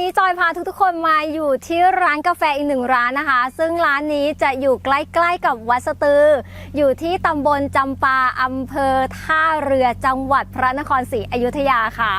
นี้จอยพาทุกๆคนมาอยู่ที่ร้านกาแฟอีกหนึ่งร้านนะคะ ซึ่งร้านนี้จะอยู่ใกล้ๆกับวัดสตือ อยู่ที่ตำบลจำปาอำเภอท่าเรือจังหวัดพระนครศรีอยุธยาค่ะ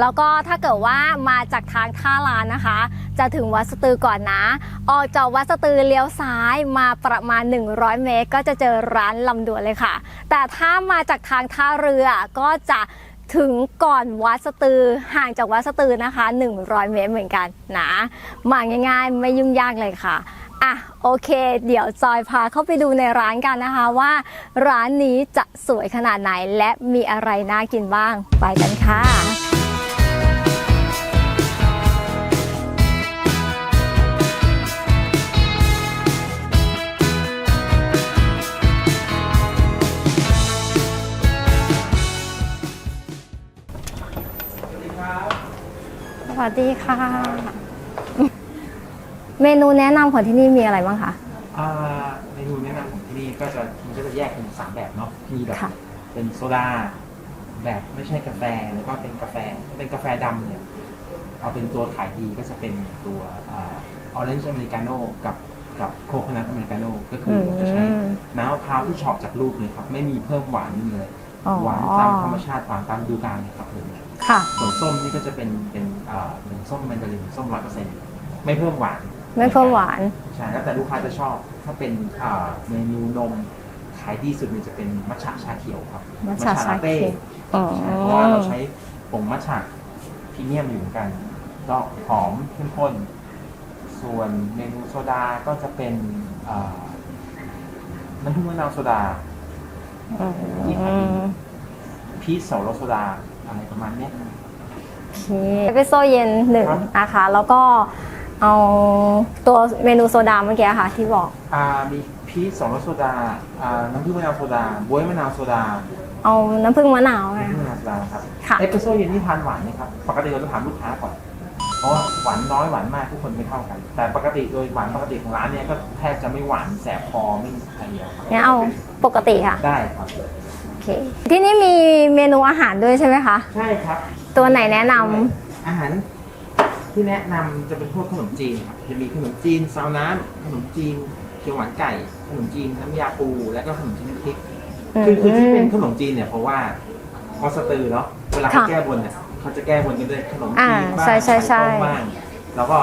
แล้วก็ถ้าเกิดว่ามาจากทางท่าร้านนะคะ จะถึงวัดสตือก่อนนะ ออกจากวัดสตือเลี้ยวซ้ายมาประมาณ 100 เมตร ก็จะเจอร้านลำดวนเลยค่ะ แต่ถ้ามาจากทางท่าเรือก็จะ ถึงก่อนวัดสตือห่างจากวัดสตือนะคะ 100 เมตรเหมือนกันนะมาง่ายๆ ไม่ยุ่งยากเลยค่ะอะโอเค เดี๋ยวจอยพาเข้าไปดูในร้านกันนะคะว่า ร้านนี้จะสวยขนาดไหนและมีอะไรน่ากินบ้างไปกันค่ะ วัสดีค่ะ เมนูแนะนำของที่นี่มีอะไรบ้างคะ อ่าเมนูแนะนำของที่นี่ก็จะมันก็จะแยกเป็นสามแบบเนาะมีแบบค่ะเป็นโซดาแบบไม่ใช่กาแฟแล้วก็เป็นกาแฟถ้าเป็นกาแฟดำเนี่ยเอาเป็นตัวขายดีก็จะเป็นตัวออเรนจ์อเมริกาโน่กับกับโคโคนัทอเมริกาโน่ก็คืออจะใช้น้ำมะพร้าวที่เฉาะจากลูกเลยครับ ไม่มีเพิ่มหวานเลย อ๋อ หวานตามธรรมชาติหวานตามฤดูกาลเลยครับผมค่ะ ส่วนส้มนี่ก็จะเป็นเป็นเอ่อเป็นส้มแมนดารินส้มร้อยเปอร์เซ็นต์ไม่เพิ่มหวาน ไม่เพิ่มหวาน ใช่แล้วแต่ลูกค้าจะชอบ ถ้าเป็นอ่าเมนูนมขายดีสุดเนี่ยจะเป็นมัทฉะชาเขียวครับมัทฉะชาเขียว อ๋อ ใช่เพราะว่าเราใช้ผงมัทฉะพรีเมียมอยู่เหมือนกัน ก็หอมเข้มข้น ส่วนเมนูโซดาก็จะเป็นอ่าน้ำผึ้งมะนาวโซดา อืมพีชเสารสโซดาอะไรประมาณเนี้ย โอเคเอสเปรสโซ่เย็นหนึ่งครับ นะคะ แล้วก็เอาตัวเมนูโซดาเมื่อกี้ค่ะ ที่บอก อ่ามีพีชเสารสโซดาอ่าน้ำผึ้งมะนาวโซดาบวยมะนาวโซดาเอาน้ำผึ้งมะนาวน้ำนะผึ้งมะนาวโซดาครับค่ะ เอสเปรสโซ่เย็นที่ทานหวานไหมครับปกติเราจะถามลูกค้าก่อนเพ ราะว่าหวานน้อยหวานมากทุกคนไม่เท่ากัน แต่ปกติโดยหวานปกติของร้านเนี้ยก็แทบจะไม่หวานแสบคอไม่อะไรเงี้ยครับงั้นเอาปกติค่ะ ได้ครับ โอเค ที่นี่มีเมนูอาหารด้วยใช่ไหมคะ ใช่ครับ ตัวไหนแนะนำอาหารที่แนะนำจะเป็นพวกขนมจีนครับจะมีขนมจีนซาวน้ำขนมจีนเขียวหวานไก่ขนมจีนน้ำยาปู และก็ขนมจีนน้ำพริก คือคือที่เป็นขนมจีนเนี่ยเพราะว่าพอสตือเนาะเวลาเขาค่ะ แก้บนเนี่ย เขาจะแก้บนกันด้วยขนมอ่าจีนบ้างใช่ใช่ใช่ ไข่ต้มบ้างแล้วก็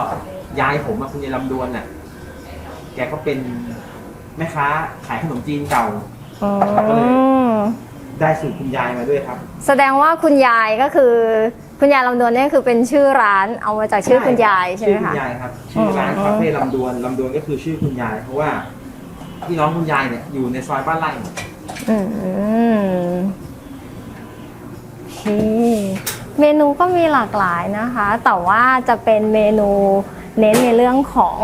ยายผมอะคุณยายลำดวนน่ะ แกก็เป็นแม่ค้าขายขนมจีนเก่า อืมได้สูตรคุณยายมาด้วยครับ แสดงว่าคุณยายก็คือ คุณยายลำดวนเนี่ยคือเป็นชื่อร้านเอามาจากชื่อคุณยายใช่ไหมชื่อคุคะณยายครับชื่อร้านอ๋อคาเฟ่ลำดวนลำดวนก็คือชื่อคุณยาย เพราะว่าพี่น้องคุณยายเนี่ยอยู่ในซอยบ้านไร่หมดอืมโอเค เมนูก็มีหลากหลายนะคะ แต่ว่าจะเป็นเมนูเน้นในเรื่องของ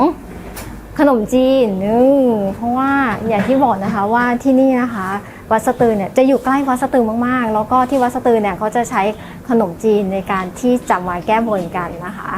ขนมจีนนึงเพราะว่าอย่างที่บอกนะคะว่าที่นี่นะคะ วัดสตือเนี่ยจะอยู่ใกล้วัดสตือมากๆ แล้วก็ที่วัดสตือเนี่ยเขาจะใช้ขนมจีนในการที่จะมาแก้บนกันนะคะ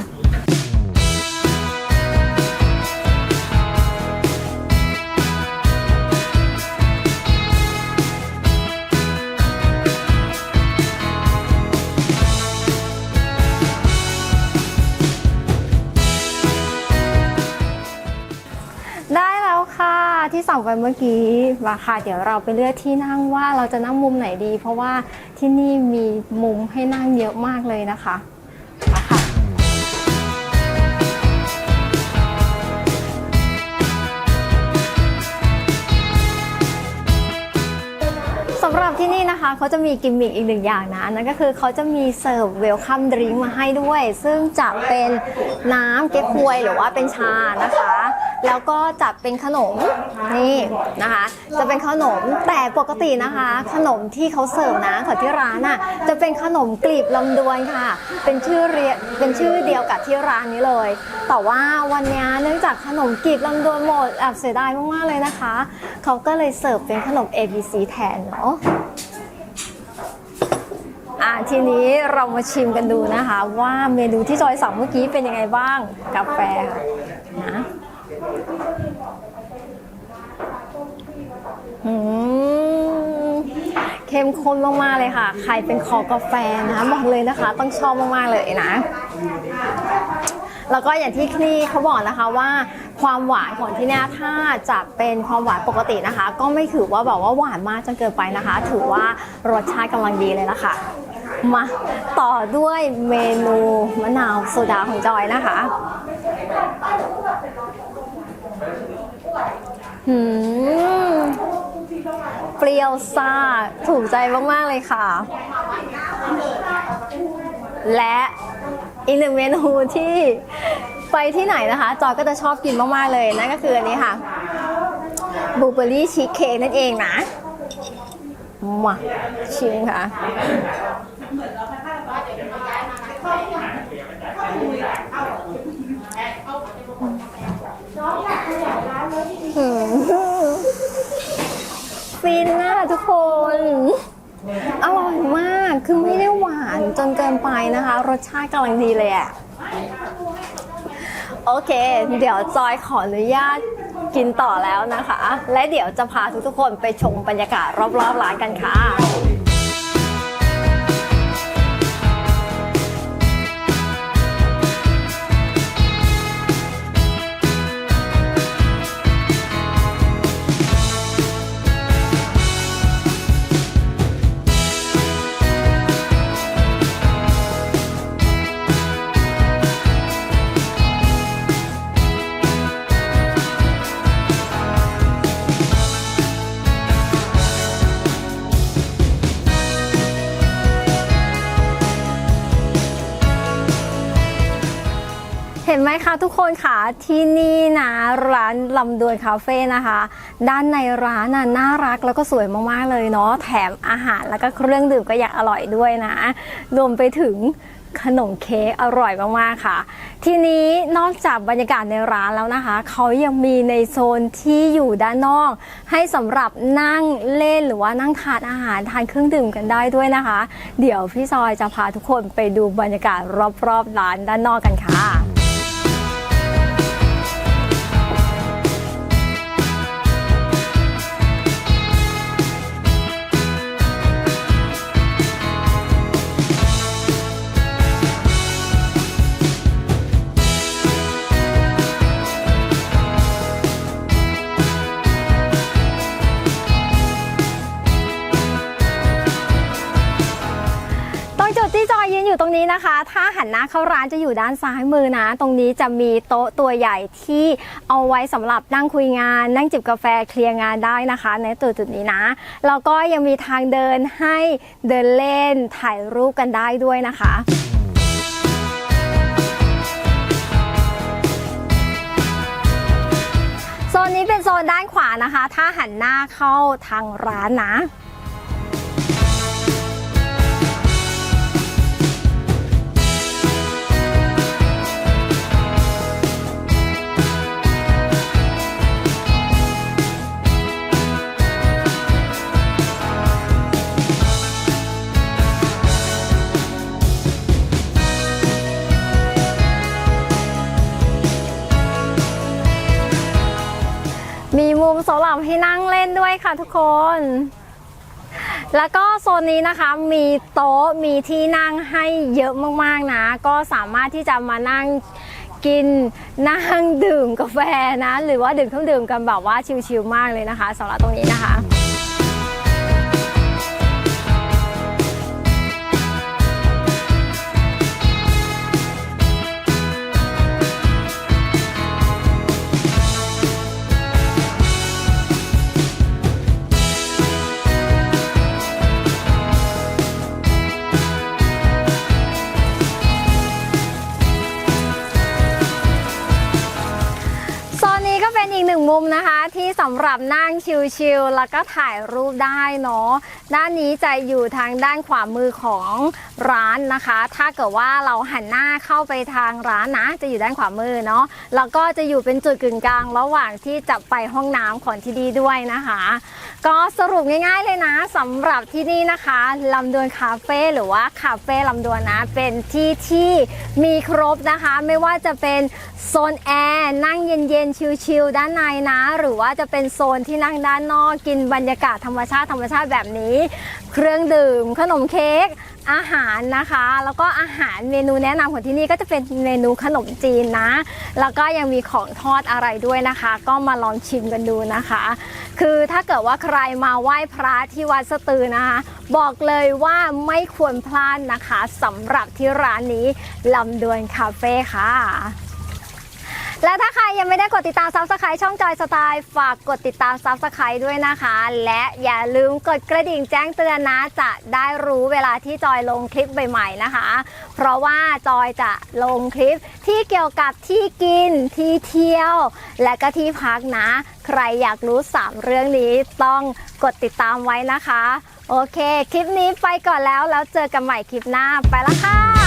แล้วค่ะที่สั่งไปเมื่อกี้มาค่ะเดี๋ยวเราไปเลือกที่นั่งว่าเราจะนั่งมุมไหนดี เพราะว่าที่นี่มีมุมให้นั่งเยอะมากเลยนะคะมาค่ะสำหรับที่นี่นะคะเขาจะมีกิมมิคอีกหนึ่งอย่างนะนั่นก็คือเขาจะมีเสิร์ฟเวลคัมดริงก์มาให้ด้วย ซึ่งจะเป็นน้ำเก๊กฮวยหรือว่าเป็นชานะคะ แล้วก็จะเป็นขนมนี่นะคะ จะเป็นขนมแต่ปกตินะคะ ขนมที่เขาเสิร์ฟนะของที่ร้านน่ะจะเป็นขนมกลีบลำดวนค่ะ เป็นชื่อเรียเป็นชื่อเดียวกับที่ร้านนี้เลย แต่ว่าวันนี้เนื่องจากขนมกลีบลำดวนหมดแอบเสียดายมากๆเลยนะคะ เขาก็เลยเสิร์ฟเป็นขนม ABC แทนเนาะอะทีนี้เรามาชิมกันดูนะคะ ว่าเมนูที่จอยสั่งเมื่อกี้เป็นยังไงบ้างกาแฟค่ะนะ อืมเข้มข้นมากๆเลยค่ะ ใครเป็นคอกาแฟนะบอกเลยนะคะ ต้องชอบมากๆเลยนะ แล้วก็อย่างที่นี่เขาบอกนะคะว่าความหวานของที่เนี่ยถ้าจะเป็นความหวานปกตินะคะ ก็ไม่ถือว่าแบบว่าหวานมากจนเกินไปนะคะ ถือว่ารสชาติกำลังดีเลยละค่ะ มาต่อด้วยเมนูมะนาวโซดาของจอยนะคะ หืมเปรี้ยวซ่า ถูกใจมาก ๆ เลยค่ะ และอีกหนึ่งเมนูที่ไปที่ไหนนะคะ จอยก็จะชอบกินมาก ๆ เลย นั่นก็คืออันนี้ค่ะบลูเบอรี่ชีสเค้กนั่นเองนะมาชิมค่ะ หืม ฟินน่ะทุกคน อร่อยมาก คือไม่ได้หวานจนเกินไปนะคะ รสชาติกำลังดีเลยอะโอเค เดี๋ยวจอยขออนุญาตกินต่อแล้วนะคะ และเดี๋ยวจะพาทุกๆคนไปชมบรรยากาศรอบๆร้านกันค่ะ ห็นไหมคะทุกคนค่ะที่นี่นะร้านลำดวนคาเฟ่นะคะ ด้านในร้านน่ะน่ารักแล้วก็สวยมากๆเลยเนาะแถมอาหารแล้วก็เครื่องดื่มก็อยังอร่อยด้วยนะ รวมไปถึงขนมเค้กอร่อยมากๆค่ะ ทีนี้นอกจากบรรยากาศในร้านแล้วนะคะ เขายังมีในโซนที่อยู่ด้านนอก ให้สำหรับนั่งเล่นหรือว่านั่งทานอาหารทานเครื่องดื่มกันได้ด้วยนะคะ เดี๋ยวพี่ซอยจะพาทุกคนไปดูบรรยากาศรอบๆร้านด้านนอกกันค่ะ เข้าร้านจะอยู่ด้านซ้ายมือนะ ตรงนี้จะมีโต๊ะตัวใหญ่ที่เอาไว้สำหรับนั่งคุยงาน นั่งจิบกาแฟเคลียร์งานได้นะคะ ในตัวจุดนี้นะแล้วก็ยังมีทางเดินให้เดินเล่นถ่ายรูปกันได้ด้วยนะคะโซนนี้เป็นโซนด้านขวานะคะ ถ้าหันหน้าเข้าทางร้านนะ สำหรับให้นั่งเล่นด้วยค่ะทุกคน แล้วก็โซนนี้นะคะมีโต๊ะมีที่นั่งให้เยอะมากๆนะ ก็สามารถที่จะมานั่งกินนั่งดื่มกาแฟนะ หรือว่าดื่มเครื่องดื่มกันแบบว่าชิลๆมากเลยนะคะสำหรับตรงนี้นะคะ นึ่งมุมนะคะ ที่สำหรับนั่งชิลๆแล้วก็ถ่ายรูปได้เนาะด้านนี้จะอยู่ทางด้านขวามือของร้านนะคะ ถ้าเกิดว่าเราหันหน้าเข้าไปทางร้านนะ จะอยู่ด้านขวามือเนาะแล้วก็จะอยู่เป็นจุดกึ่งกลาง ระหว่างที่จะไปห้องน้ำของที่ดีด้วยนะคะ ก็สรุปง่ายๆเลยนะสำหรับที่นี่นะคะลำดวนคาเฟ่หรือว่าคาเฟ่ลำดวนนะเป็นที่ที่มีครบนะคะ ไม่ว่าจะเป็นโซนแอร์นั่งเย็นๆชิชิลด้านในนะหรือว่าจะเป็นโซนที่นั่งด้านนอกกินบรรยากาศธรรมชาติธรรมชาติแบบนี้ เครื่องดื่ม ขนมเค้กอาหารนะคะ แล้วก็อาหารเมนูแนะนำของที่นี่ก็จะเป็นเมนูขนมจีนนะ แล้วก็ยังมีของทอดอะไรด้วยนะคะ ก็มาลองชิมกันดูนะคะ คือถ้าเกิดว่าใครมาไหว้พระที่วัดสตือนะคะ บอกเลยว่าไม่ควรพลาดนะคะสำหรับที่ร้านนี้ลำดวนคาเฟ่ค่ะ และถ้าใครยังไม่ได้กดติดตามซับสไครต์ช่องจอยสไตล์ฝากกดติดตามซับสไครต์ด้วยนะคะ และอย่าลืมกดกระดิ่งแจ้งเตือนนะจะได้รู้เวลาที่จอยลงคลิปใหม่ๆนะคะ เพราะว่าจอยจะลงคลิปที่เกี่ยวกับที่กินที่เที่ยว และก็ที่พักนะ ใครอยากรู้ 3 เรื่องนี้ต้องกดติดตามไว้นะคะ โอเค คลิปนี้ไปก่อนแล้วแล้วเจอกันใหม่คลิปหน้าไปละค่ะ